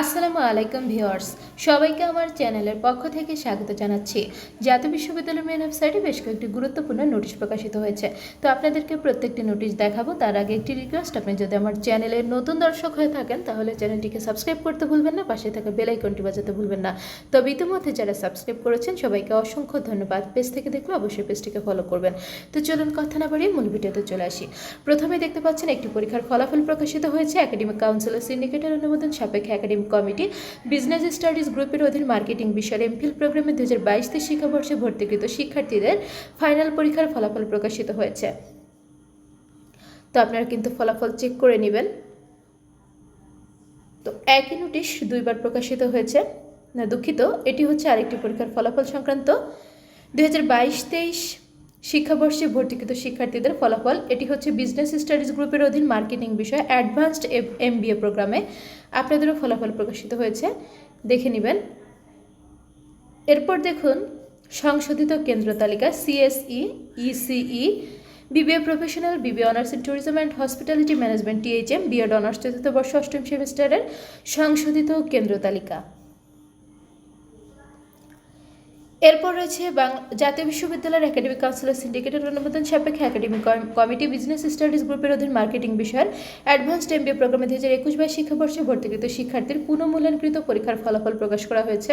আসসালামু আলাইকুম ভিউয়ার্স, সবাইকে আমার চ্যানেলের পক্ষ থেকে স্বাগত জানাচ্ছি। জাতীয় বিশ্ববিদ্যালয়ের মেন ওয়েবসাইটে বেশ কয়েকটি গুরুত্বপূর্ণ নোটিশ প্রকাশিত হয়েছে। তো আপনাদেরকে প্রত্যেকটি নোটিশ দেখাবো, তার আগে একটি রিকোয়েস্ট আপনি যদি আমার চ্যানেলের নতুন দর্শক হয়ে থাকেন, তাহলে চ্যানেলটিকে সাবস্ক্রাইব করতে ভুলবেন না, পাশে থাকা বেল আইকনটি বাজাতে ভুলবেন না। তবে ইতিমধ্যে যারা সাবস্ক্রাইব করেছেন, সবাইকে অসংখ্য ধন্যবাদ। পেজ থেকে দেখলে অবশ্যই পেজটিকে ফলো করবেন। তো চলুন কথা না বাড়িয়ে মূল ভিডিওতে চলে আসি। প্রথমে দেখতে পাচ্ছেন, একটি পরীক্ষার ফলাফল প্রকাশিত হয়েছে। একাডেমিক কাউন্সিল সিন্ডিকেটের অনুমোদন সাপেক্ষে একাডেমিক কমিটি বিজনেস স্টাডিজ গ্রুপের অধীন মার্কেটিং বিষয়ের এমফিল প্রোগ্রামে দু হাজার বাইশ শিক্ষাবর্ষে ভর্তিকৃত শিক্ষার্থীদের ফাইনাল পরীক্ষার ফলাফল প্রকাশিত হয়েছে। তো আপনারা কিন্তু ফলাফল চেক করে নেবেন। তো একই নোটিশ দুইবার প্রকাশিত হয়েছে। না, দুঃখিত, এটি হচ্ছে আরেকটি পরীক্ষার ফলাফল সংক্রান্ত। দুই হাজার বাইশ তেইশ শিক্ষাবর্ষে ভর্তিকৃত শিক্ষার্থীদের ফলাফল, এটি হচ্ছে বিজনেস স্টাডিজ গ্রুপের অধীন মার্কেটিং বিষয় অ্যাডভান্সড এম প্রোগ্রামে আপনাদেরও ফলাফল প্রকাশিত হয়েছে। দেখে নেবেন। এরপর দেখুন, সংশোধিত কেন্দ্র তালিকা CSE ECE BBA professional BBA honours in tourism and hospitality management THM BEd honours চতুর্থ বর্ষ, অষ্টম সেমিস্টারের সংশোধিত কেন্দ্র তালিকা। এরপর রয়েছে জাতীয় বিশ্ববিদ্যালয়ের একাডেমিক কাউন্সিলের সিন্ডিকেটের অনুমোদন সাপেক্ষে একাডেমিক কমিটি বিজনেস স্টাডিজ গ্রুপের অধীন মার্কেটিং বিষয়ের অ্যাডভান্সড এমবিএ প্রোগ্রামে দু হাজার একুশ বাইশ শিক্ষাবর্ষে ভর্তিকৃত শিক্ষার্থীর পুনঃমূল্যায়নকৃত পরীক্ষার ফলাফল প্রকাশ করা হয়েছে।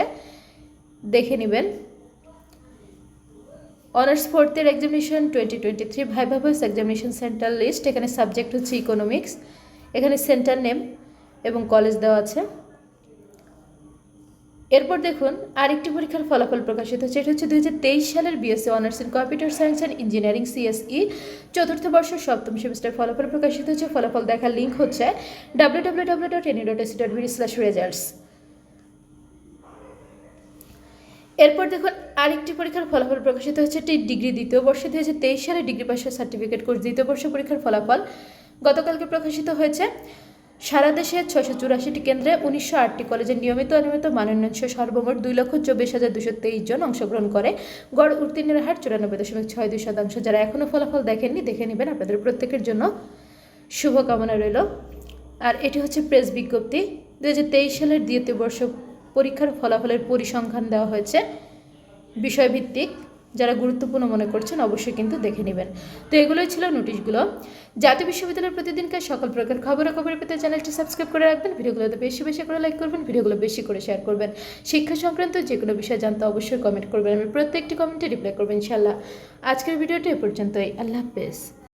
দেখে নেবেন। Honours ফোর্থের examination twenty twenty three viva voce examination centre list এখানে সাবজেক্ট হচ্ছে ইকোনমিক্স এখানে সেন্টার নেম এবং কলেজ দেওয়া আছে। এরপর দেখুন, আরেকটি পরীক্ষার ফলাফল প্রকাশিত হচ্ছে। এটা হচ্ছে দুই হাজার তেইশ সালের BSc honours in computer science and engineering CSE চতুর্থ বর্ষ সপ্তম সেমিস্টার ফলাফল প্রকাশিত হচ্ছে। ফলাফল দেখার লিঙ্ক হচ্ছে ডাব্লিউ এরপর দেখুন, আরেকটি পরীক্ষার ফলাফল প্রকাশিত হচ্ছে। ডিগ্রি দ্বিতীয় বর্ষে দুই হাজার তেইশ সালে ডিগ্রি পাশের সার্টিফিকেট কোর্স দ্বিতীয় বর্ষ পরীক্ষার ফলাফল গতকালকে প্রকাশিত হয়েছে। সারা দেশে ছশো চুরাশিটি কেন্দ্রে উনিশশো আটটি কলেজে নিয়মিত অনিয়মিত মানোন্নয়ন সহ সর্বমোট দুই লক্ষ চব্বিশ হাজার দুশো তেইশ জন অংশগ্রহণ করে। গড় উত্তীর্ণের হার চুরানব্বই দশমিক ছয় দুই শতাংশ। যারা এখনও ফলাফল দেখেননি, দেখে নেবেন আপনাদের প্রত্যেকের জন্য শুভকামনা রইল। আর এটি হচ্ছে প্রেস বিজ্ঞপ্তি। দু হাজার তেইশ সালের দ্বিতীয় বর্ষ পরীক্ষার ফলাফলের পরিসংখ্যান দেওয়া হয়েছে। বিষয়ভিত্তিক। যারা গুরুত্বপূর্ণ মনে করছেন অবশ্যই কিন্তু দেখে নেবেন। তো এগুলোই ছিল নোটিশগুলো। জাতীয় বিশ্ববিদ্যালয়ের প্রতিদিনকার সকল প্রকার খবরাখবর পেতে চ্যানেলটি সাবস্ক্রাইব করে রাখবেন। ভিডিওগুলোতে বেশি বেশি করে লাইক করবেন, ভিডিওগুলো বেশি করে শেয়ার করবেন। শিক্ষা সংক্রান্ত যে কোনো বিষয় জানতে অবশ্যই কমেন্ট করবেন। আমি প্রত্যেকটি কমেন্টে রিপ্লাই করবেন ইনশাল্লাহ আজকের ভিডিওটি এ পর্যন্তই। আল্লাহ হাফেজ।